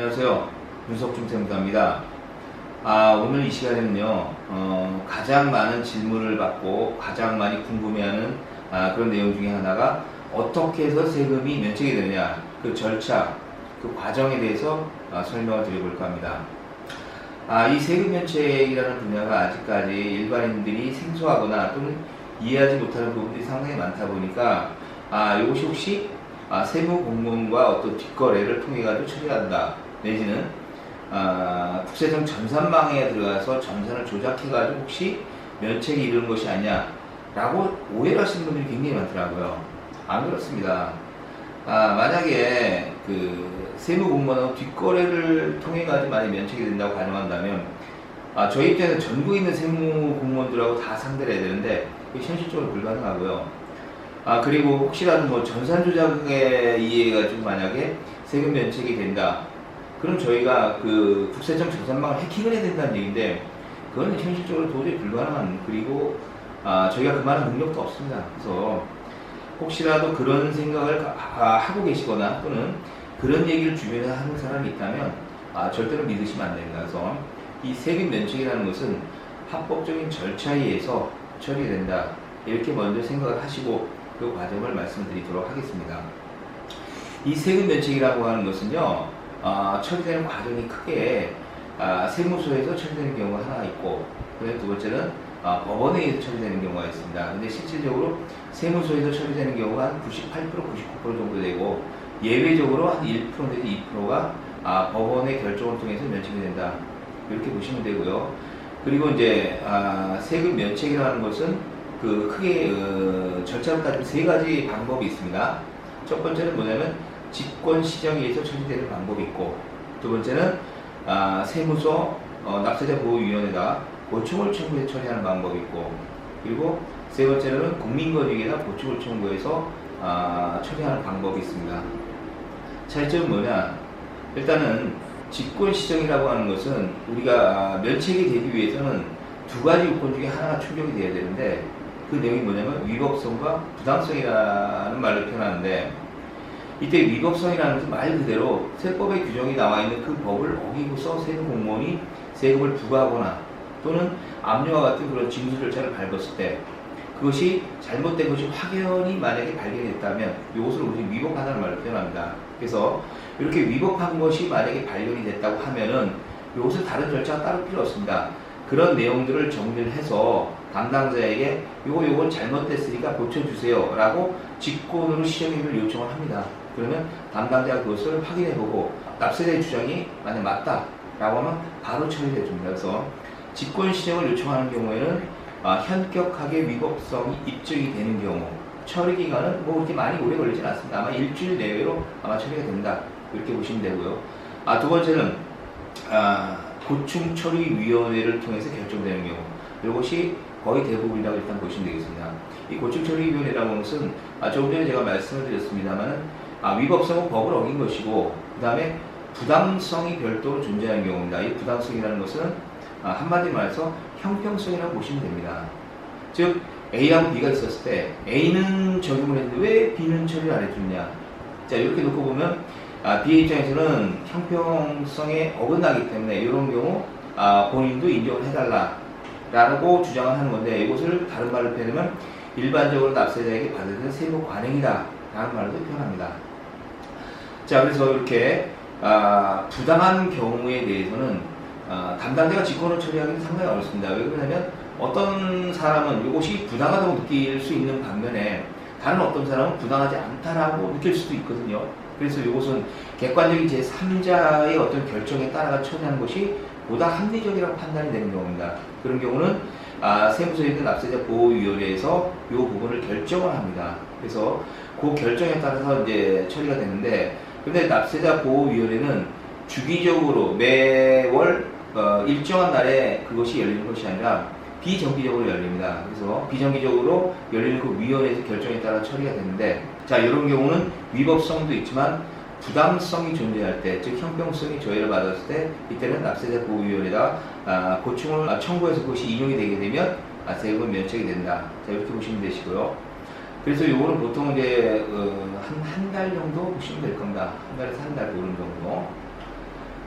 안녕하세요. 윤석중 세무사입니다. 아, 오늘 이 시간에는요, 어, 가장 많은 질문을 받고 가장 많이 궁금해하는 아, 그런 내용 중에 하나가 어떻게 해서 세금이 면책이 되느냐, 그 절차, 그 과정에 대해서 아, 설명을 드려볼까 합니다. 아, 이 세금 면책이라는 분야가 아직까지 일반인들이 생소하거나 또는 이해하지 못하는 부분들이 상당히 많다 보니까 아, 이것이 혹시 아, 세무 공무원과 어떤 뒷거래를 통해 가지고 처리한다 내지는 아, 국세청 전산망에 들어가서 전산을 조작해 가지고 혹시 면책이 이르는 것이 아니냐라고 오해를 하시는 분들이 굉장히 많더라고요. 안 그렇습니다. 아, 만약에 그 세무 공무원하고 뒷거래를 통해 가지고 만약 면책이 된다고 가정한다면 아, 저희 입장에서 전국에 있는 세무 공무원들하고 다 상대를 해야 되는데 그게 현실적으로 불가능하고요. 아 그리고 혹시라도 뭐 전산 조작에 의해 가지고 만약에 세금 면책이 된다. 그럼 저희가 그 국세청 전산망을 해킹을 해야 된다는 얘기인데 그건 현실적으로 도저히 불가능한 그리고 아 저희가 그만한 능력도 없습니다. 그래서 혹시라도 그런 생각을 가- 아, 하고 계시거나 또는 그런 얘기를 주변에 하는 사람이 있다면 아, 절대로 믿으시면 안 됩니다. 그래서 이 세금 면책이라는 것은 합법적인 절차에 의해서 처리된다. 이렇게 먼저 생각을 하시고 그 과정을 말씀드리도록 하겠습니다. 이 세금 면책이라고 하는 것은요, 아, 처리되는 과정이 크게 아, 세무소에서 처리되는 경우가 하나 있고, 그다음에 두 번째는 아, 법원에 의해서 처리되는 경우가 있습니다. 근데 실질적으로 세무소에서 처리되는 경우가 한 98%, 99% 정도 되고, 예외적으로 한 1% 내지 2%가 아, 법원의 결정을 통해서 면책이 된다. 이렇게 보시면 되고요. 그리고 이제 아, 세금 면책이라는 것은 그 크게 어, 절차를 따지면 세 가지 방법이 있습니다. 첫 번째는 뭐냐면 직권 시정에 의해서 처리되는 방법이 있고, 두 번째는 아, 세무서 어, 납세자 보호위원회가 보충을 청구해 처리하는 방법이 있고, 그리고 세 번째는 국민권익에다 보충을 청구해서 아, 처리하는 방법이 있습니다. 차이점은 뭐냐? 일단은 직권 시정이라고 하는 것은 우리가 아, 면책이 되기 위해서는 두 가지 요건 중에 하나가 충족이 돼야 되는데 그 내용이 뭐냐면 위법성과 부당성이라는 말로 표현하는데 이때 위법성이라는 것은 말 그대로 세법의 규정이 나와 있는 그 법을 어기고서 세금 공무원이 세금을 부과하거나 또는 압류와 같은 그런 징수 절차를 밟았을 때 그것이 잘못된 것이 확연히 만약에 발견이 됐다면 이것을 우리 위법하다는 말로 표현합니다. 그래서 이렇게 위법한 것이 만약에 발견이 됐다고 하면은 이것을 다른 절차가 따로 필요 없습니다. 그런 내용들을 정리를 해서 담당자에게 요거 요건 잘못됐으니까 고쳐주세요 라고 직권으로 시정임을 요청을 합니다. 그러면 담당자가 그것을 확인해보고 납세자의 주장이 만약 맞다 라고 하면 바로 처리해 줍니다. 그래서 직권 시정을 요청하는 경우에는 아, 현격하게 위법성이 입증이 되는 경우 처리 기간은 뭐 그렇게 많이 오래 걸리진 않습니다. 아마 일주일 내외로 아마 처리가 된다 이렇게 보시면 되고요. 아, 두 번째는 아, 고충 처리 위원회를 통해서 결정되는 경우 이것이 거의 대부분이라고 일단 보시면 되겠습니다. 이 고충 처리 위원회라는 것은 아, 조금 전에 제가 말씀을 드렸습니다만 아, 위법성은 법을 어긴 것이고 그 다음에 부당성이 별도로 존재하는 경우입니다. 이 부당성이라는 것은 아, 한마디로 말해서 형평성이라고 보시면 됩니다. 즉 A하고 B가 있었을 때 A는 적용을 했는데 왜 B는 처리를 안 해줬냐? 자 이렇게 놓고 보면 아, B의 입장에서는 형평성에 어긋나기 때문에 이런 경우 아, 본인도 인정을 해달라 라고 주장을 하는 건데 이것을 다른 말로 표현하면 일반적으로 납세자에게 받는 세무 관행이다 라는 말로도 표현합니다. 자 그래서 이렇게 아, 부당한 경우에 대해서는 아, 담당자가 직권을 처리하기는 상당히 어렵습니다. 왜 그러냐면 어떤 사람은 이것이 부당하다고 느낄 수 있는 반면에 다른 어떤 사람은 부당하지 않다라고 느낄 수도 있거든요. 그래서 이것은 객관적인 제3자의 어떤 결정에 따라가 처리하는 것이 보다 합리적이라고 판단이 되는 경우입니다. 그런 경우는 아, 세무서에 있는 납세자 보호위원회에서 이 부분을 결정을 합니다. 그래서 그 결정에 따라서 이제 처리가 되는데, 근데 납세자 보호위원회는 주기적으로 매월 어, 일정한 날에 그것이 열리는 것이 아니라 비정기적으로 열립니다. 그래서 비정기적으로 열리는 그 위원회에서 결정에 따라 처리가 되는데 자 이런 경우는 위법성도 있지만 부당성이 존재할 때, 즉 형평성이 조회를 받았을 때 이때는 납세자 보호위원회가 아, 고충을 아, 청구해서 그것이 인용이 되게 되면 아, 세금은 면책이 된다. 자 이렇게 보시면 되시고요. 그래서 요거는 보통 이제 어, 한한 달 정도 보시면 될 겁니다. 한 달에서 한 달 보는 정도.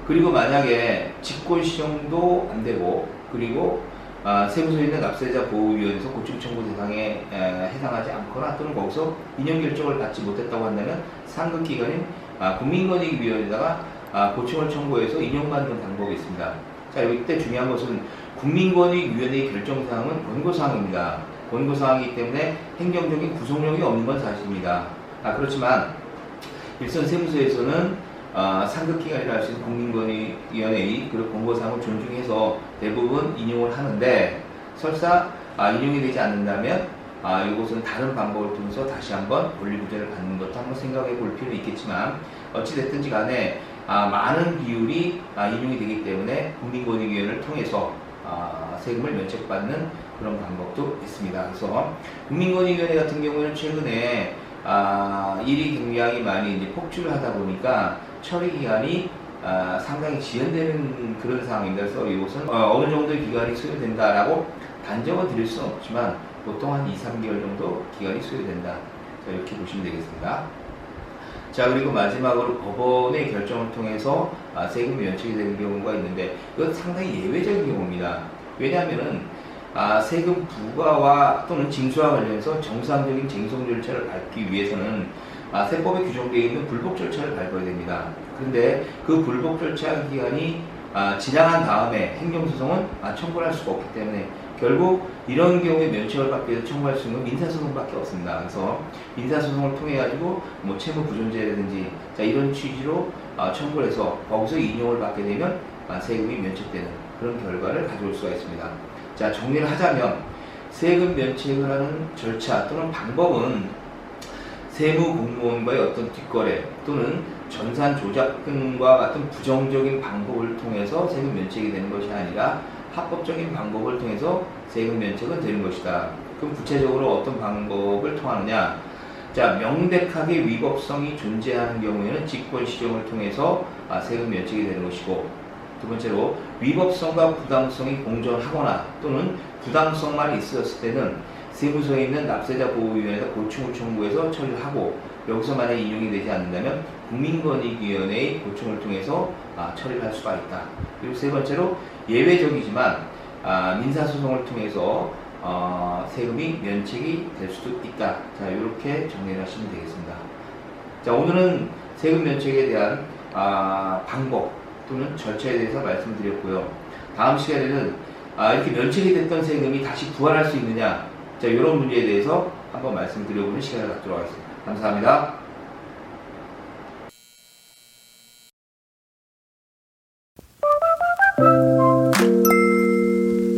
그리고 만약에 직권 시정도 안 되고 그리고 아, 세무서에 있는 납세자 보호위원회에서 고충 청구 대상에 에, 해당하지 않거나 또는 거기서 인용 결정을 받지 못했다고 한다면 상급 기관인 아, 국민권익위원회에다가 아, 고충을 청구해서 인용받는 방법이 있습니다. 자, 이때 중요한 것은 국민권익위원회의 결정사항은 권고사항입니다. 권고사항이기 때문에 행정적인 구속력이 없는 건 사실입니다. 아, 그렇지만 일선 세무서에서는 아, 상급기관이라 할 수 있는 국민권익위원회의 그리고 권고사항을 존중해서 대부분 인용을 하는데 설사 아, 인용이 되지 않는다면 아, 이것은 다른 방법을 통해서 다시 한번 권리부재를 받는 것도 한번 생각해 볼 필요는 있겠지만 어찌됐든지 간에 아, 많은 비율이 아, 인용이 되기 때문에 국민권익위원회를 통해서 아, 세금을 면책받는 그런 방법도 있습니다. 그래서 국민권익위원회 같은 경우에는 최근에 아, 일이 굉장히 많이 이제 폭주를 하다 보니까 처리 기간이 아, 상당히 지연되는 그런 상황입니다. 그래서 이것은 어, 느 정도의 기간이 소요된다라고 단정을 드릴 수는 없지만 보통 한 2, 3개월 정도 기간이 소요된다. 자, 이렇게 보시면 되겠습니다. 자 그리고 마지막으로 법원의 결정을 통해서 아, 세금이 면책이 되는 경우가 있는데 이건 상당히 예외적인 경우입니다. 왜냐하면은 아, 세금 부과와 또는 징수와 관련해서 정상적인 쟁송 절차를 밟기 위해서는 아, 세법에 규정되어 있는 불복 절차를 밟아야 됩니다. 그런데 그 불복 절차 기간이 아, 지나간 다음에 행정소송은 아, 청구를 할 수가 없기 때문에 결국 이런 경우에 면책을 받기 위해서 청구할 수 있는 건 민사소송밖에 없습니다. 그래서 민사소송을 통해 가지고 뭐 채무 부존재라든지 자 이런 취지로 아, 청구를 해서 거기서 인용을 받게 되면 아, 세금이 면책되는 그런 결과를 가져올 수가 있습니다. 자 정리를 하자면 세금 면책을 하는 절차 또는 방법은 세무 공무원과의 어떤 뒷거래 또는 전산 조작 등과 같은 부정적인 방법을 통해서 세금 면책이 되는 것이 아니라 합법적인 방법을 통해서 세금 면책은 되는 것이다. 그럼 구체적으로 어떤 방법을 통하느냐? 자, 명백하게 위법성이 존재하는 경우에는 직권 시정을 통해서 아, 세금 면책이 되는 것이고 두 번째로 위법성과 부당성이 공존하거나 또는 부당성만 있었을 때는 세무서에 있는 납세자 보호위원회에다 고충을 청구해서 처리를 하고 여기서 만약 인용이 되지 않는다면 국민권익위원회의 고충을 통해서 아, 처리를 할 수가 있다. 그리고 세 번째로 예외적이지만 아, 민사소송을 통해서 어, 세금이 면책이 될 수도 있다. 자 이렇게 정리를 하시면 되겠습니다. 자 오늘은 세금 면책에 대한 아, 방법 또는 절차에 대해서 말씀드렸고요. 다음 시간에는 아, 이렇게 면책이 됐던 세금이 다시 부활할 수 있느냐 자 이런 문제에 대해서 한번 말씀드려보는 시간을 갖도록 하겠습니다. 감사합니다.